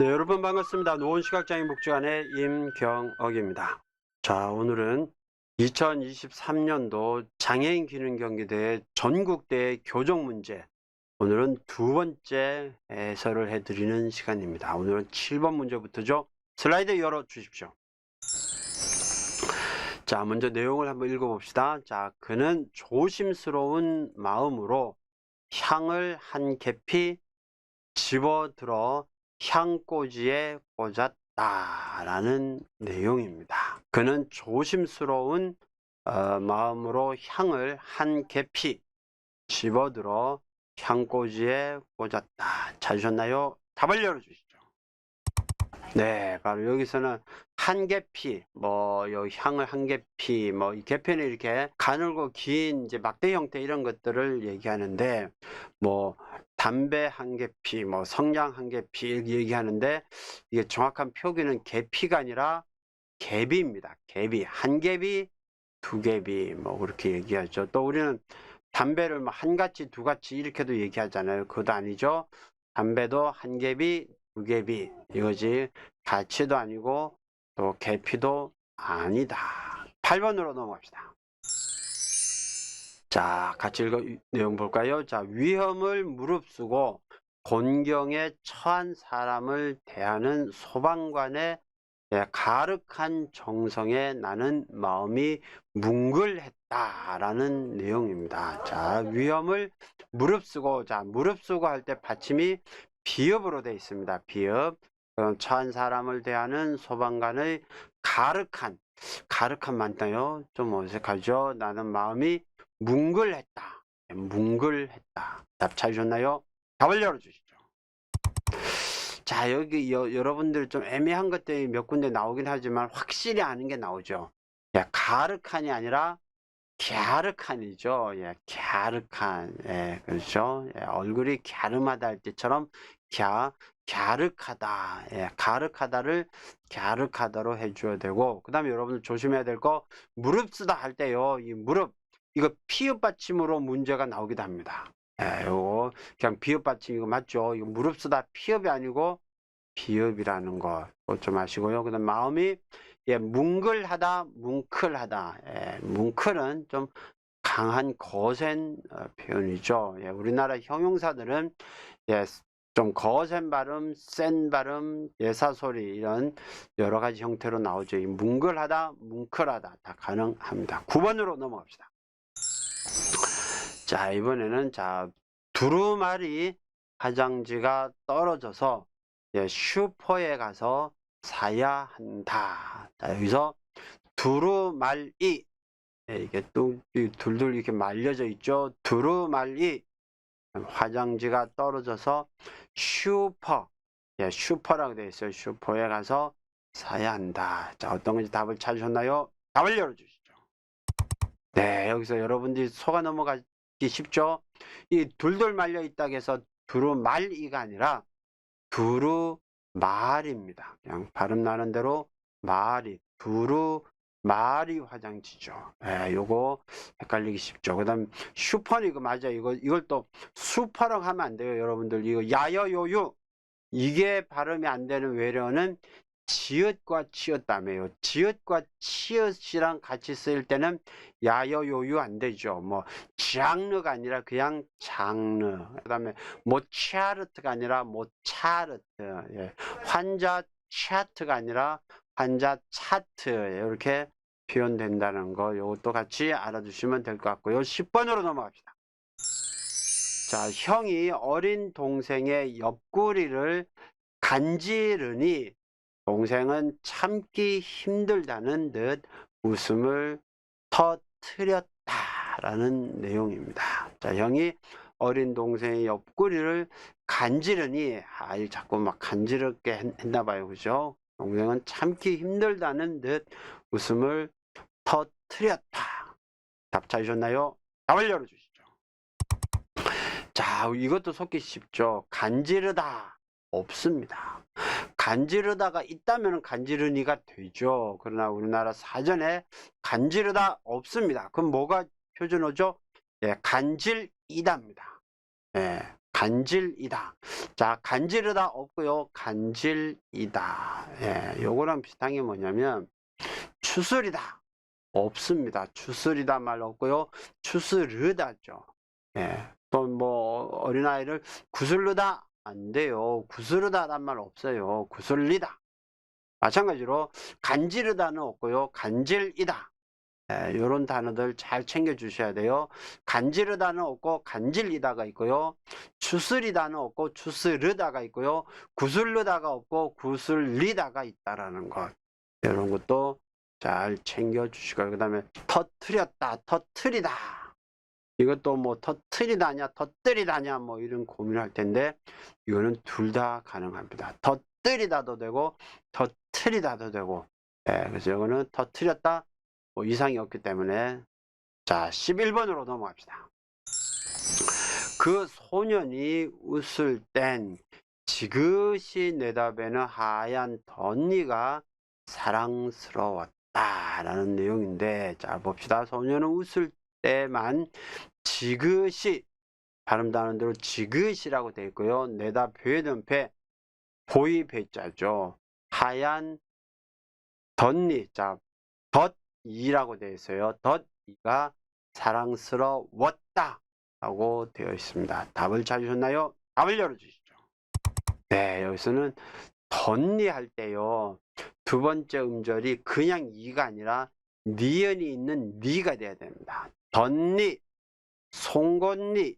네, 여러분 반갑습니다. 노원 시각장애인 복지관의 임경억입니다. 자, 오늘은 2023년도 장애인 기능 경기대회 전국대회 교정 문제. 오늘은 두 번째 해설을 해드리는 시간입니다. 오늘은 7번 문제부터죠. 슬라이드 열어 주십시오. 자, 먼저 내용을 한번 읽어봅시다. 자, 그는 조심스러운 마음으로 향을 한 개피 집어들어 향꽂이에 꽂았다라는 내용입니다. 그는 조심스러운 어, 마음으로 향을 한 개피 집어들어 향꽂이에 꽂았다. 찾으셨나요? 답을 열어주시죠. 네, 바로 여기서는 한 개피, 뭐, 요 향을 한 개피, 뭐, 이 개편이 이렇게 가늘고 긴 이제 막대 형태 이런 것들을 얘기하는데, 뭐, 담배 한 개 피, 뭐, 성냥 한 개피 이렇게 얘기하는데, 이게 정확한 표기는 개피가 아니라 개비입니다. 개비. 한 개비, 두 개비, 뭐, 그렇게 얘기하죠. 또 우리는 담배를 뭐 한 가지, 두 가지 이렇게도 얘기하잖아요. 그것도 아니죠. 담배도 한 개비, 두 개비 이거지. 가치도 아니고 또 개피도 아니다. 8번으로 넘어갑시다. 자, 같이 읽어 내용 볼까요? 자, 위험을 무릅쓰고 곤경에 처한 사람을 대하는 소방관의 예, 가륵한 정성에 나는 마음이 뭉글했다라는 내용입니다. 자, 위험을 무릅쓰고, 자, 무릅쓰고 할 때 받침이 비읍으로 되어 있습니다. 비읍. 처한 사람을 대하는 소방관의 가륵한, 가륵한 맞나요? 좀 어색하죠? 나는 마음이 뭉글했다. 예, 뭉글했다. 답 찾으셨나요? 답을 열어주시죠. 자, 여기 여, 여러분들 좀 애매한 것들이 몇 군데 나오긴 하지만 확실히 아는 게 나오죠. 예, 가르칸이 아니라 갸르칸이죠. 예, 갸르칸. 예, 그렇죠. 예, 얼굴이 갸름하다 할 때처럼 갸, 갸륵하다. 예, 가륵하다를 갸륵하다로 해줘야 되고, 그 다음에 여러분들 조심해야 될 거, 무릎 쓰다 할 때요, 이 무릎, 이거 피읍 받침으로 문제가 나오기도 합니다. 예, 요거 그냥 비읍 받침 이거 맞죠? 이거 무릎 쓰다 피읍이 아니고 비읍이라는 거 좀 아시고요. 그다음 마음이 예, 뭉글하다, 뭉클하다. 예, 뭉클은 좀 강한 거센 어, 표현이죠. 예, 우리나라 형용사들은 예, 좀 거센 발음, 센 발음, 예사소리 이런 여러 가지 형태로 나오죠. 이 뭉글하다, 뭉클하다 다 가능합니다. 9번으로 넘어갑시다. 자, 이번에는 자, 두루마리 화장지가 떨어져서 예, 슈퍼에 가서 사야 한다. 자, 여기서 두루말이 예, 이게 또이 둘둘 이렇게 말려져 있죠. 두루말이 화장지가 떨어져서 슈퍼 예, 슈퍼라고 되어 있어요. 슈퍼에 가서 사야 한다. 자, 어떤 건지 답을 찾으셨나요? 답을 열어주시죠. 네, 여기서 여러분들이 속아 넘어가기 쉽죠? 이 둘둘 말려 있다고 해서 두루 말이가 아니라 두루 말입니다. 그냥 발음 나는 대로 말이 두루 말이 화장지죠. 예, 요거 헷갈리기 쉽죠. 그다음 슈퍼는 이거 맞아. 이거 이걸 또 슈퍼라고 하면 안 돼요, 여러분들. 이거 야여요유 이게 발음이 안 되는 외래어는 지읒과 치읒다며요. 지읒과 치읒이랑 같이 쓰일 때는 야여요유 안 되죠. 뭐 장르가 아니라 그냥 장르. 그다음에 모차르트가 아니라 모차르트. 예. 환자 차트가 아니라 환자 차트. 이렇게 표현된다는 거 요것도 같이 알아두시면 될 것 같고요. 10번으로 넘어갑시다. 자, 형이 어린 동생의 옆구리를 간지르니 동생은 참기 힘들다는 듯 웃음을 터트렸다라는 내용입니다. 자, 형이 어린 동생의 옆구리를 간지르니 아, 이 자꾸 막 간지럽게 했- 했나 봐요. 그죠? 동생은 참기 힘들다는 듯 웃음을 터트렸다. 답 찾으셨나요? 답을 열어주시죠. 자, 이것도 속기 쉽죠. 간지르다 없습니다. 간지르다가 있다면 간지르니가 되죠. 그러나 우리나라 사전에 간지르다 없습니다. 그럼 뭐가 표준어죠? 예, 간질이다입니다. 예, 간질이다. 자, 간지르다 없고요. 간질이다. 예, 요거랑 비슷한 게 뭐냐면 추스리다 없습니다. 추스리다 말 없고요. 추스르다죠. 예, 또 뭐 어린아이를 구슬르다 안 돼요. 구스르다란 말 없어요. 구슬리다. 마찬가지로 간지르다는 없고요. 간질이다. 예, 이런 단어들 잘 챙겨 주셔야 돼요. 간지르다는 없고 간질리다가 있고요. 추스리다는 없고 추스르다가 있고요. 구슬르다가 없고 구슬리다가 있다라는 것. 이런 것도 잘 챙겨 주시고 그 다음에 터트렸다, 터트리다. 이것도 뭐 터트리다냐, 터뜨리다냐 뭐 이런 고민할 텐데 이거는 둘 다 가능합니다. 터뜨리다도 되고 터트리다도 되고. 예, 그래서 이거는 터트렸다 뭐 이상이 없기 때문에 자 11번으로 넘어갑시다. 그 소년이 웃을 땐 지그시 내다보는 하얀 덧니가 사랑스러웠다 라는 내용인데 자 봅시다. 소년은 웃을 때만 지그시 발음다는 대로 지그시라고 되어 있고요. 내다보는 배 보이 배자죠. 하얀 덧니 자 덧이라고 되어 있어요. 덧이가 사랑스러웠다 라고 되어 있습니다. 답을 찾으셨나요? 답을 열어주시죠. 네, 여기서는 덧니 할 때요. 두 번째 음절이 그냥 이가 아니라 니은이 있는 니가 돼야 됩니다. 덧니, 송곳니,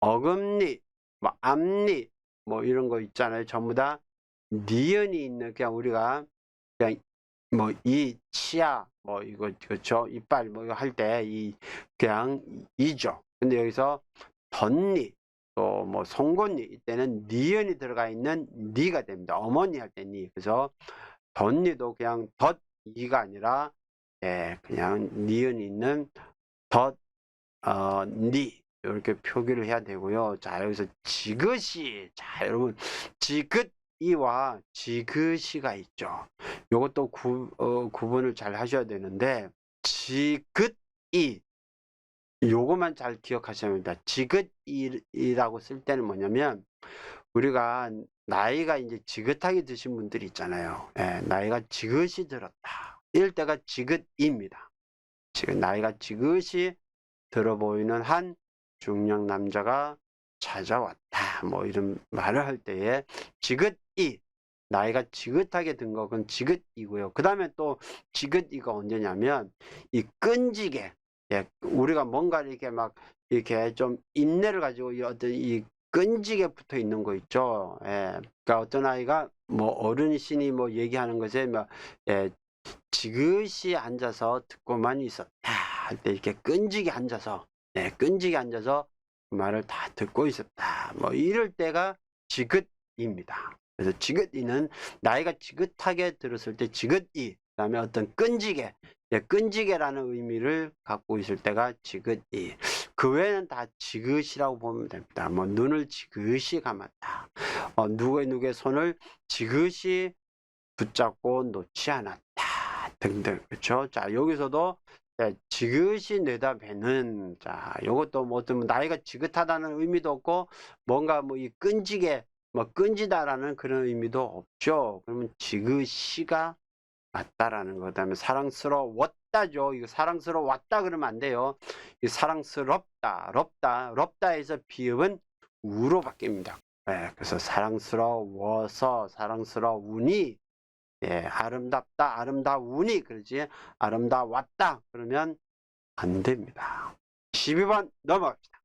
어금니, 뭐 앞니, 뭐 이런 거 있잖아요. 전부 다 니은이 있는 그냥 우리가 그냥 뭐 이 치아 뭐 이거 그렇죠 이빨 뭐 이거 할 때 이 그냥 이죠. 근데 여기서 덧니 또 뭐 송곳니 이때는 니은이 들어가 있는 니가 됩니다. 어머니 할 때 니. 그래서 덧니도 그냥 덧이가 아니라 예, 그냥 니은이 있는 덧 어, 니 이렇게 표기를 해야 되고요. 자, 여기서 지그시. 자, 여러분 지긋 이와 지그시가 있죠. 요것도 구, 어, 구분을 잘 하셔야 되는데 지긋이 요것만 잘 기억하셔야 합니다. 지긋이라고 쓸 때는 뭐냐면 우리가 나이가 이제 지긋하게 드신 분들이 있잖아요. 예, 나이가 지긋이 들었다. 이럴 때가 지긋입니다. 지금 나이가 지긋이 들어 보이는 한 중년 남자가 찾아왔다. 뭐 이런 말을 할 때에 지긋이 나이가 지긋하게 든 거, 그건 지긋이고요. 그 다음에 또 지긋이가 언제냐면 이 끈지게, 예, 우리가 뭔가 이렇게 막 이렇게 좀 인내를 가지고 이 어떤 이 끈지게 붙어 있는 거 있죠. 예, 그러니까 어떤 아이가 뭐 어른이시니 뭐 얘기하는 것에 막 예, 지그시 앉아서 듣고만 있었다 할 때 이렇게 끈지게 앉아서 네, 끈지게 앉아서 그 말을 다 듣고 있었다. 뭐 이럴 때가 지긋입니다. 그래서 지긋이는 나이가 지긋하게 들었을 때 지긋이 그 다음에 어떤 끈지게 예, 끈지게라는 의미를 갖고 있을 때가 지긋이 그 외에는 다 지긋이라고 보면 됩니다. 뭐 눈을 지긋이 감았다. 어, 누구의 누구의 손을 지긋이 붙잡고 놓지 않았다. 등등 그렇죠. 자 여기서도 네, 지긋이 내다배는 자 요것도 뭐 어떤 나이가 지긋하다는 의미도 없고 뭔가 뭐 이 끈지게 뭐 끈지다라는 그런 의미도 없죠. 그러면 지그시가 맞다라는 거. 그다음에 사랑스러웠다죠. 이거 사랑스러웠다 그러면 안 돼요. 이 사랑스럽다, 럽다, 럽다에서 비읍은 우로 바뀝니다. 예, 그래서 사랑스러워서 사랑스러우니 예, 아름답다, 아름다우니 그러지 아름다웠다 그러면 안 됩니다. 12번 넘어갑시다.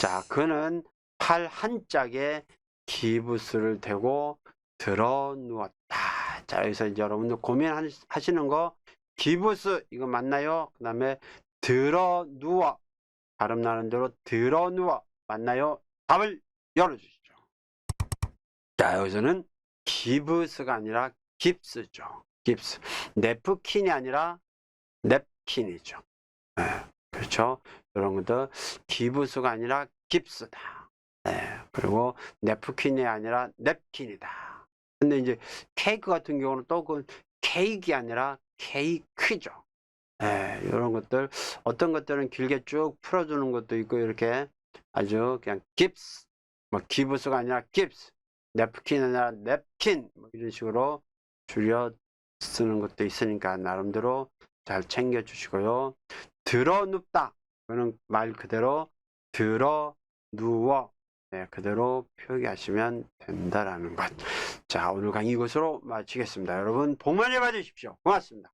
자, 그는 팔 한 짝에 기부스를 대고 들어 누웠다. 자, 여기서 이제 여러분들 고민하시는 거 기부스 이거 맞나요? 그 다음에 들어 누워 발음 나는 대로 들어 누워 맞나요? 답을 열어주시죠. 자, 여기서는 기브스가 아니라 깁스죠. 깁스. 네프킨이 아니라 넵킨이죠. 네, 그렇죠. 이런 것들 기브스가 아니라 깁스다. 네, 그리고 네프킨이 아니라 넵킨이다. 근데 이제 케이크 같은 경우는 또 그 케이크가 아니라 케이크죠. 네, 이런 것들 어떤 것들은 길게 쭉 풀어주는 것도 있고 이렇게 아주 그냥 깁스, 뭐 기부스가 아니라 깁스, 냅킨 아니라 냅킨 뭐 이런 식으로 줄여 쓰는 것도 있으니까 나름대로 잘 챙겨 주시고요. 들어 눕다. 그거는 말 그대로 들어 누워. 네, 그대로 표기하시면 된다라는 것. 자, 오늘 강의 이것으로 마치겠습니다. 여러분, 복 많이 받으십시오. 고맙습니다.